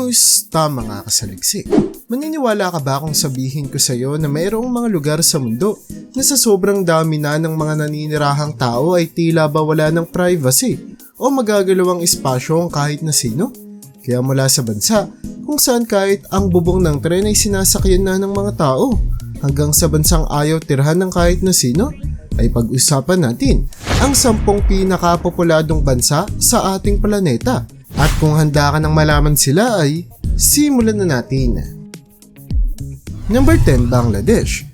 Kamusta mga kasaliksik? Maniniwala ka ba kung sabihin ko sa iyo na mayroong mga lugar sa mundo na sa sobrang dami na ng mga naninirahang tao ay tila ba wala ng privacy o magagalawang espasyo ang kahit na sino? Kaya mula sa bansa kung saan kahit ang bubong ng tren ay sinasakyan na ng mga tao hanggang sa bansang ayaw tirhan ng kahit na sino ay pag-usapan natin ang sampung pinakapopuladong bansa sa ating planeta. At kung handa ka nang malaman sila ay simulan na natin. Number 10, Bangladesh.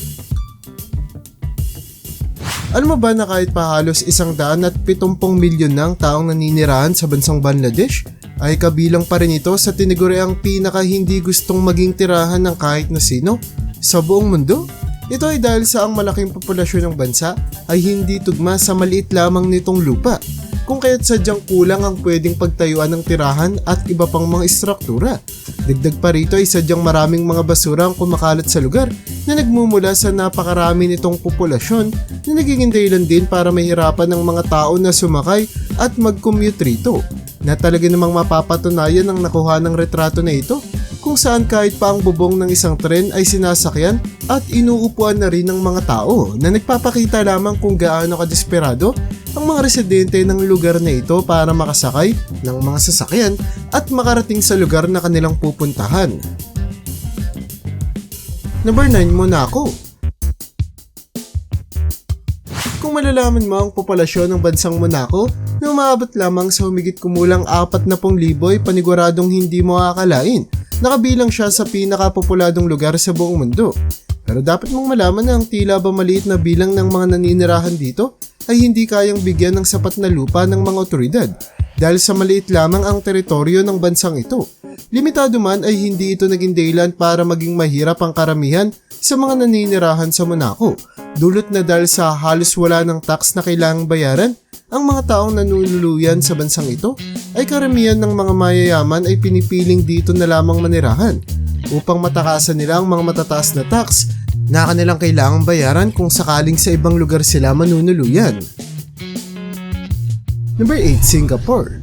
Alam mo ba na kahit pa halos isang daan at pitumpong milyon ng taong naninirahan sa bansang Bangladesh, ay kabilang pa rin ito sa tiniguri ang pinaka hindi gustong maging tirahan ng kahit na sino sa buong mundo? Ito ay dahil sa ang malaking populasyon ng bansa ay hindi tugma sa maliit lamang nitong lupa kung kaya't sadyang kulang ang pwedeng pagtayuan ng tirahan at iba pang mga istruktura. Dagdag pa rito ay sadyang maraming mga basura ang kumakalat sa lugar na nagmumula sa napakarami nitong populasyon na nagiging dahilan din para mahirapan ng mga tao na sumakay at mag-commute rito na talaga namang mapapatunayan ang nakuha ng retrato na ito kung saan kahit pa ang bubong ng isang tren ay sinasakyan at inuupuan na rin ng mga tao na nagpapakita lamang kung gaano kadesperado ang mga residente ng lugar na ito para makasakay ng mga sasakyan at makarating sa lugar na kanilang pupuntahan. Number 9, Monaco. Kung malalaman mo ang populasyon ng bansang Monaco na umaabot lamang sa humigit kumulang 40,000 ay paniguradong hindi mo akalain. Nakabilang siya sa pinakapopuladong lugar sa buong mundo. Pero dapat mong malaman na ang tila ba maliit na bilang ng mga naninirahan dito ay hindi kayang bigyan ng sapat na lupa ng mga otoridad dahil sa maliit lamang ang teritoryo ng bansang ito. Limitado man ay hindi ito naging dahilan para maging mahirap ang karamihan sa mga naninirahan sa Monaco. Dulot na dahil sa halos wala ng tax na kailangang bayaran, ang mga taong nanunuluyan sa bansang ito ay karamihan ng mga mayayaman ay pinipiling dito na lamang manirahan upang matakasan nila ang mga matataas na tax na kanilang kailangang bayaran kung sakaling sa ibang lugar sila manunuluyan. Number 8, Singapore.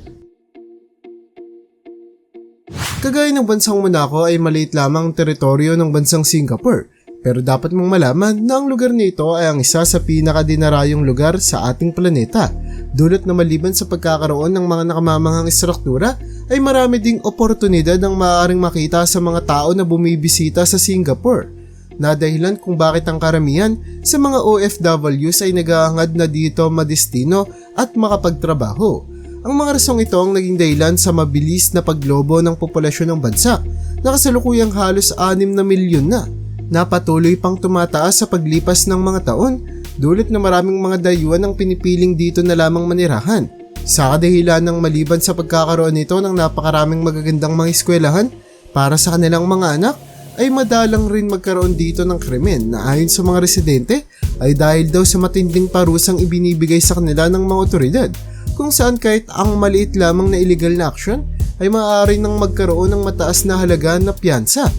Kagaya ng bansang Monaco ay maliit lamang ang teritoryo ng bansang Singapore pero dapat mong malaman na ang lugar nito ay ang isa sa pinakadinarayong lugar sa ating planeta. Dulot na maliban sa pagkakaroon ng mga nakamamanghang istruktura ay marami ding oportunidad ang maaaring makita sa mga tao na bumibisita sa Singapore na dahilan kung bakit ang karamihan sa mga OFWs ay nag-aangad na dito madestino at makapagtrabaho. Ang mga rasong ito ang naging dahilan sa mabilis na paglobo ng populasyon ng bansa na kasalukuyang halos 6 na milyon na na patuloy pang tumataas sa paglipas ng mga taon dulot na maraming mga dayuhan ang pinipiling dito na lamang manirahan. Sa kadahilan ng maliban sa pagkakaroon nito ng napakaraming magagandang mga eskwelahan para sa kanilang mga anak ay madalang rin magkaroon dito ng krimen na ayon sa mga residente ay dahil daw sa matinding parusang ibinibigay sa kanila ng mga otoridad kung saan kahit ang maliit lamang na illegal na action ay maaari nang magkaroon ng mataas na halaga na piyansa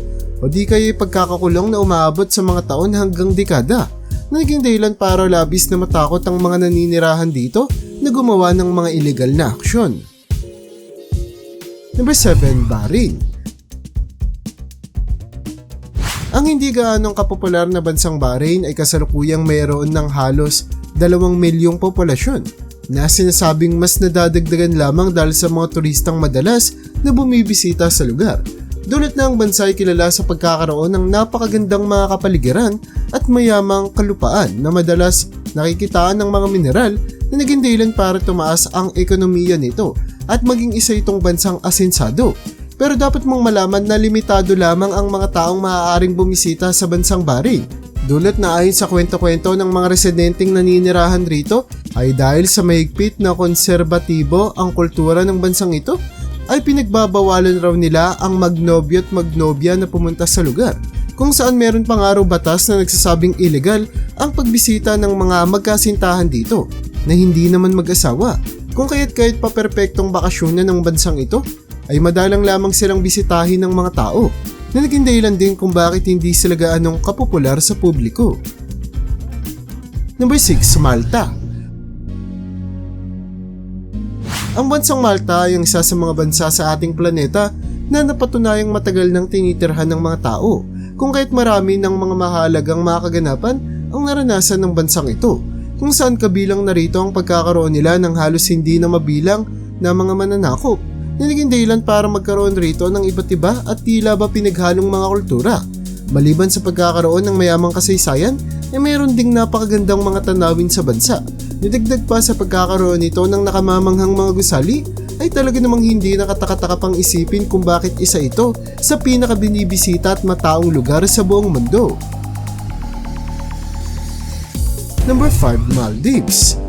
o di kaya pagkakakulong na umaabot sa mga taon hanggang dekada na naging dahilan para labis na matakot ang mga naninirahan dito na gumawa ng mga illegal na aksyon. Number 7, Bahrain. Ang hindi gaanong kapopular na bansang Bahrain ay kasalukuyang mayroon ng halos 2 milyong populasyon na sinasabing mas nadadagdagan lamang dahil sa mga turistang madalas na bumibisita sa lugar. Dulot na ang bansa ay kilala sa pagkakaroon ng napakagandang mga kapaligiran at mayamang kalupaan na madalas nakikitaan ng mga mineral na naging dahilan para tumaas ang ekonomiya nito at maging isa itong bansang asensado. Pero dapat mong malaman na limitado lamang ang mga taong maaaring bumisita sa bansang Bahrain. Dulot na ayon sa kwento-kwento ng mga residenteng naninirahan rito ay dahil sa mahigpit na konserbatibo ang kultura ng bansang ito ay pinagbabawalan raw nila ang magnobyo at magnobya na pumunta sa lugar kung saan meron pang araw batas na nagsasabing illegal ang pagbisita ng mga magkasintahan dito na hindi naman mag-asawa kung kaya't kahit pa perpektong bakasyonan ng bansang ito ay madalang lamang silang bisitahin ng mga tao na naging dahilan din kung bakit hindi sila gaanong kapopular sa publiko. Number 6, Malta Ang bansang Malta ay ang isa sa mga bansa sa ating planeta na napatunayang matagal nang tinitirhan ng mga tao kung kahit marami ng mga mahalagang mga ang naranasan ng bansang ito kung saan kabilang narito ang pagkakaroon nila ng halos hindi na mabilang na mga mananakop na naging dahilan para magkaroon rito ng iba't iba at tila ba pinaghalong mga kultura. Maliban sa pagkakaroon ng mayamang kasaysayan, ay mayroon ding napakagandang mga tanawin sa bansa. Nidagdag pa sa pagkakaroon nito ng nakamamanghang mga gusali, ay talaga namang hindi nakatakataka pang isipin kung bakit isa ito sa pinakabinibisita at mataong lugar sa buong mundo. Number 5, Maldives.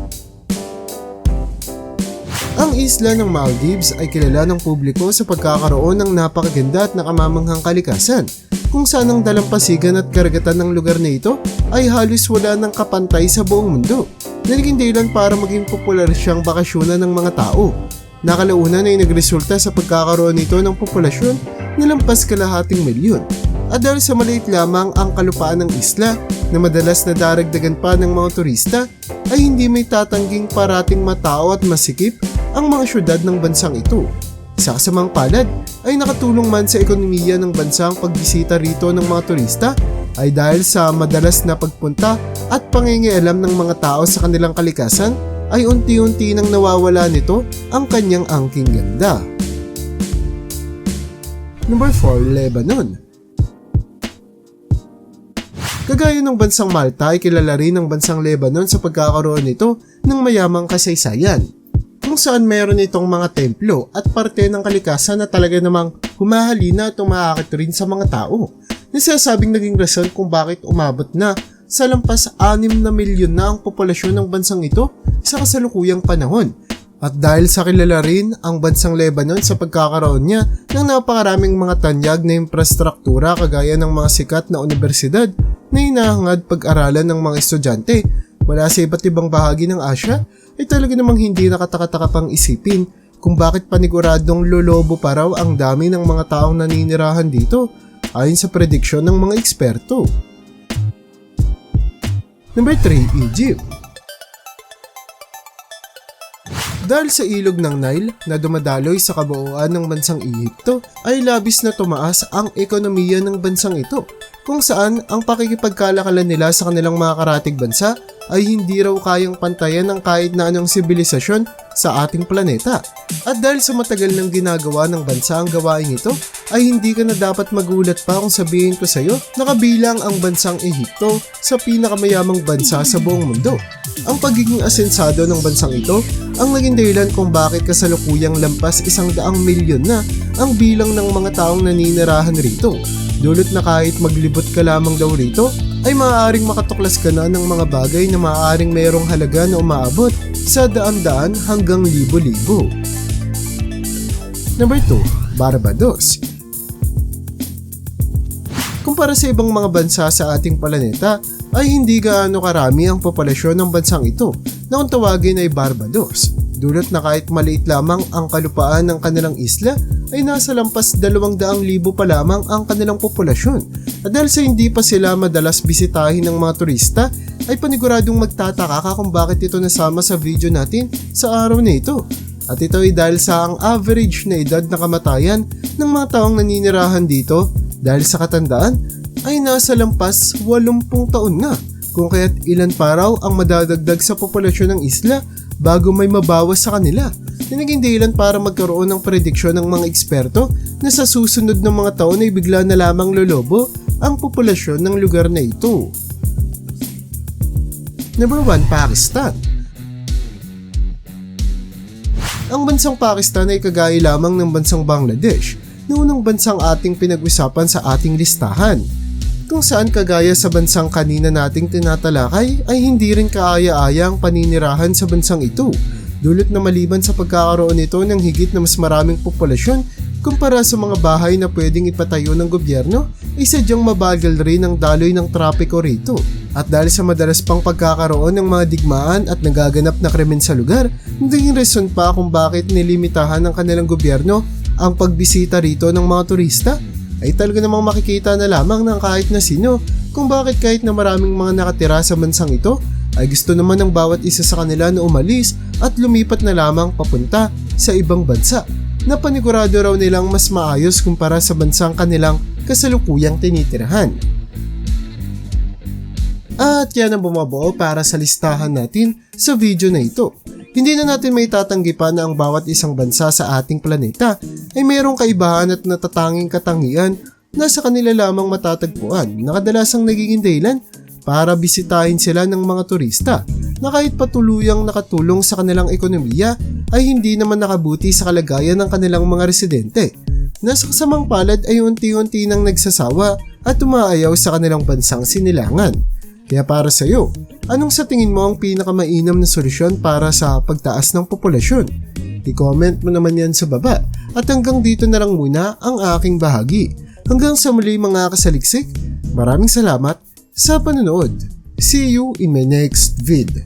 Ang isla ng Maldives ay kilala ng publiko sa pagkakaroon ng napakaganda at nakamamanghang kalikasan. Kung saan ang dalampasigan at karagatan ng lugar na ito ay halos wala ng kapantay sa buong mundo. Na naging dahilan para maging popular siyang bakasyonan ng mga tao. Nakalaunan ay nagresulta sa pagkakaroon nito ng populasyon na lampas kalahating milyon. At dahil sa maliit lamang ang kalupaan ng isla na madalas na daragdagan pa ng mga turista ay hindi may tatangging parating matao at masikip ang mga syudad ng bansang ito. Sa kasamang palad ay nakatulong man sa ekonomiya ng bansa ang pagbisita rito ng mga turista ay dahil sa madalas na pagpunta at pangingialam ng mga tao sa kanilang kalikasan ay unti-unti nang nawawala nito ang kanyang angking ganda. Number 4, Lebanon. Kagaya ng bansang Malta ay kilala rin ng bansang Lebanon sa pagkakaroon nito ng mayamang kasaysayan kung saan meron itong mga templo at parte ng kalikasan na talaga namang humahalina at umaakit rin sa mga tao. Nasasabing naging rason kung bakit umabot na sa lampas 6 na milyon na ang populasyon ng bansang ito sa kasalukuyang panahon. At dahil sa kilala rin ang bansang Lebanon sa pagkakaroon niya ng napakaraming mga tanyag na infrastruktura kagaya ng mga sikat na universidad na hinahangad pag-aralan ng mga estudyante mula sa iba't ibang bahagi ng Asya ay talaga namang hindi nakatakataka pang isipin kung bakit paniguradong lolobo pa raw ang dami ng mga taong naninirahan dito ayon sa prediksyon ng mga eksperto. Number 3, Egypt. Dahil sa ilog ng Nile na dumadaloy sa kabuuan ng bansang Ehipto ay labis na tumaas ang ekonomiya ng bansang ito kung saan ang pakikipagkalakalan nila sa kanilang mga karatig bansa ay hindi raw kayang pantayan ng kahit na anong sibilisasyon sa ating planeta. At dahil sa matagal ng ginagawa ng bansa ang gawain ito, ay hindi ka na dapat magulat pa kung sabihin ko sa iyo na kabilang ang bansang Ehipto sa pinakamayamang bansa sa buong mundo. Ang pagiging asensado ng bansang ito ang naging dahilan kung bakit kasalukuyang lampas isang daang milyon na ang bilang ng mga taong naninirahan rito. Dulot na kahit maglibot ka lamang daw rito ay maaaring makatuklas ka na ng mga bagay na maaaring mayroong halaga na umaabot sa daan-daan hanggang libo-libo. Number 2, Barbados. Kumpara sa ibang mga bansa sa ating planeta, ay hindi gaano karami ang populasyon ng bansang ito na kung tawagin ay Barbados. Dulot na kahit maliit lamang ang kalupaan ng kanilang isla ay nasa lampas 200,000 pa lamang ang kanilang populasyon. At dahil sa hindi pa sila madalas bisitahin ng mga turista, ay paniguradong magtataka ka kung bakit ito nasama sa video natin sa araw na ito. At ito ay dahil sa ang average na edad na kamatayan ng mga taong naninirahan dito dahil sa katandaan ay nasa lampas 80 taon na kung kaya't ilan pa raw ang madadagdag sa populasyon ng isla bago may mabawas sa kanila na naging dahilan para magkaroon ng prediksyon ng mga eksperto na sa susunod ng mga taon ay bigla na lamang lolobo ang populasyon ng lugar na ito. Number 1, Pakistan. Ang bansang Pakistan ay kagaya lamang ng bansang Bangladesh na unang bansang ating pinag-usapan sa ating listahan kung saan kagaya sa bansang kanina nating tinatalakay ay hindi rin kaaya-aya ang paninirahan sa bansang ito Dulot na maliban sa pagkakaroon nito ng higit na mas maraming populasyon kumpara sa mga bahay na pwedeng ipatayo ng gobyerno ay sadyang mabagal rin ang daloy ng trapiko rito. At dahil sa madalas pang pagkakaroon ng mga digmaan at nagaganap na krimen sa lugar, naging reason pa kung bakit nilimitahan ng kanilang gobyerno ang pagbisita rito ng mga turista ay talaga namang makikita na lamang ng kahit na sino kung bakit kahit na maraming mga nakatira sa bansang ito ay gusto naman ng bawat isa sa kanila na umalis at lumipat na lamang papunta sa ibang bansa. na panigurado raw nilang mas maayos kumpara sa bansang kanilang kasalukuyang tinitirahan. At yan ang bumabuo para sa listahan natin sa video na ito. Hindi na natin may tatanggi pa na ang bawat isang bansa sa ating planeta ay mayroong kaibahan at natatanging katangian na sa kanila lamang matatagpuan na kadalasang nagiging dahilan para bisitahin sila ng mga turista na kahit patuluyang nakatulong sa kanilang ekonomiya ay hindi naman nakabuti sa kalagayan ng kanilang mga residente na sa kasamang palad ay unti-unti nang nagsasawa at umaayaw sa kanilang bansang sinilangan. Kaya para sa iyo, anong sa tingin mo ang pinakamainam na solusyon para sa pagtaas ng populasyon? I-comment mo naman yan sa baba. At hanggang dito na lang muna ang aking bahagi. Hanggang sa muli mga kasaliksik, maraming salamat sa panonood. See you in my next vid.